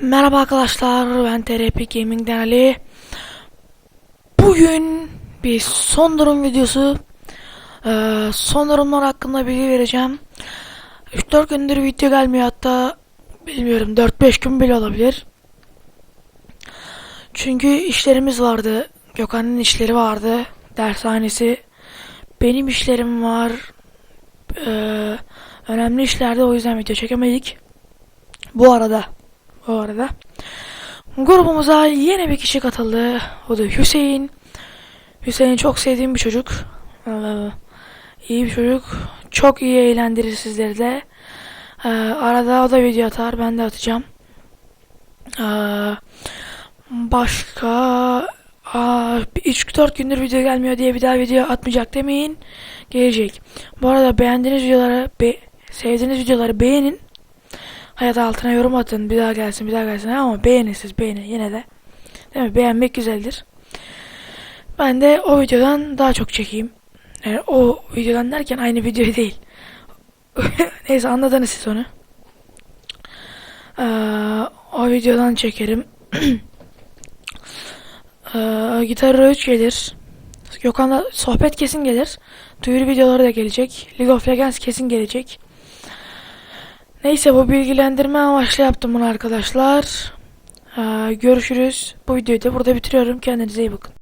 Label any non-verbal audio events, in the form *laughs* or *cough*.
Merhaba arkadaşlar ben TRP Gaming'den Ali Bugün bir son durum videosu. Ee, Son durumlar hakkında bilgi vereceğim. 3-4 gündür video gelmiyor hatta Bilmiyorum 4-5 gün bile olabilir. Çünkü işlerimiz vardı Gökhan'ın işleri vardı Dershanesi. Benim işlerim var ee, Önemli işlerde o yüzden video çekemedik. Bu arada bu arada. Grubumuza yeni bir kişi katıldı. O da Hüseyin. Hüseyin çok sevdiğim bir çocuk. Ee, iyi bir çocuk. Çok iyi eğlendirir sizleri de. Ee, arada o da video atar. Ben de atacağım. Ee, başka 3-4 gündür video gelmiyor diye bir daha video atmayacak demeyin. Gelecek. Bu arada beğendiğiniz videoları, be sevdiğiniz videoları beğenin. Hayat altına yorum atın. Bir daha gelsin, bir daha gelsin. Ama beğenin siz beğenin yine de. Değil mi? Beğenmek güzeldir. Ben de o videodan daha çok çekeyim. Yani o videodan derken aynı video değil. *laughs* Neyse anladınız siz onu. Ee, o videodan çekerim. *clears throat* ee, Gitar 3 gelir. Gökhan'la sohbet kesin gelir. Duyuru videoları da gelecek. League of Legends kesin gelecek. Neyse bu bilgilendirme amaçlı yaptım bunu arkadaşlar. Ee, görüşürüz. Bu videoyu da burada bitiriyorum. Kendinize iyi bakın.